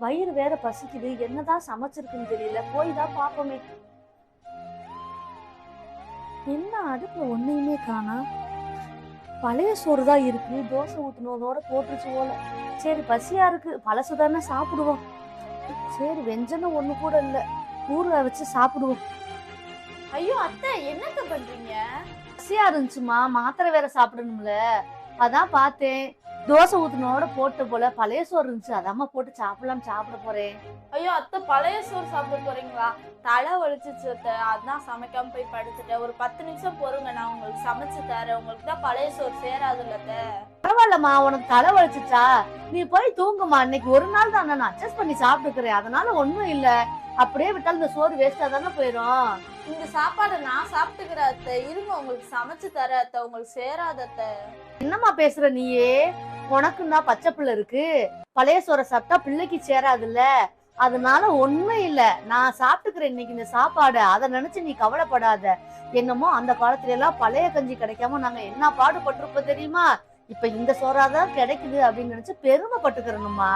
வயிறு வேற பசிக்குது. என்னதான் சமைச்சிருக்குன்னு தெரியல. போய் தான் பாப்போமே என்ன அடுப்புல ஒன்னையுமே காணா? பழைய சோறு தான் இருக்கு. தோசை ஊத்துனதோட போட்டுருச்சு போல. சரி பசியா இருக்கு. பழசு தானே சாப்பிடுவோம். சரி வெஞ்சனம் ஒண்ணு கூட இல்ல. ஊறுகாய் வச்சு சாப்பிடுவோம். ஐயோ அத்தை என்னத்த பண்றீங்க? பசியா இருந்துச்சுமா. மாத்திரை வேற சாப்பிடணும்ல. அதான் பார்த்தேன். தோசை ஊத்துனோட போட்டு போல. பழைய சோறு இருந்துச்சு. அதாம்மா போட்டு சாப்பிடலாம் சாப்பிட போறேன். ஐயோ அத்தை பழைய சோறு சாப்பிட போறீங்களா? தலை வலிச்சிச்சு அத்தை. அதான் சமைக்காம போய் படுத்துட்டேன். ஒரு பத்து நிமிஷம் பொறுங்க. நான் உங்களுக்கு சமைச்சு தரேன். உங்களுக்கு தான் பழைய சோறு சேராதுல்ல அத்தை. பரவாயில்லம்மா உனக்கு தலை வலிச்சுச்சா? நீ போய் தூங்குமா இன்னைக்கு ஒரு நாள் தான். நான் அட்ஜஸ்ட் பண்ணி சாப்பிட்டுக்கிறேன். அதனால ஒண்ணும் இல்ல. அப்படியே விட்டாலும் இந்த சோறு வேஸ்டா தானே போயிடும் இந்த சாப்பாடை நான் சாப்பிட்டுக்கிறேன் அத்தை. இருங்க உங்களுக்கு சமைச்சு தர அத்தை. உங்களுக்கு சேராத அத்தை. என்னம்மா பேசுற நீயே? உனக்கும் தான் பச்சை பிள்ளை இருக்கு. பழைய சோறை சாப்பிட்டா பிள்ளைக்கு சேராதுல்ல. அதனால ஒண்ணும் இல்ல. நான் சாப்பிட்டுக்கிறேன் இன்னைக்கு இந்த சாப்பாடு. அதை நினைச்சு நீ கவலைப்படாத. என்னமோ அந்த காலத்துல எல்லாம் பழைய கஞ்சி கிடைக்காம நாங்க என்ன பாடுபட்டிருப்போம் தெரியுமா? இப்ப இந்த சோறாதான் கிடைக்குது அப்படின்னு நினைச்சு பெருமைப்பட்டுக்கிறணுமா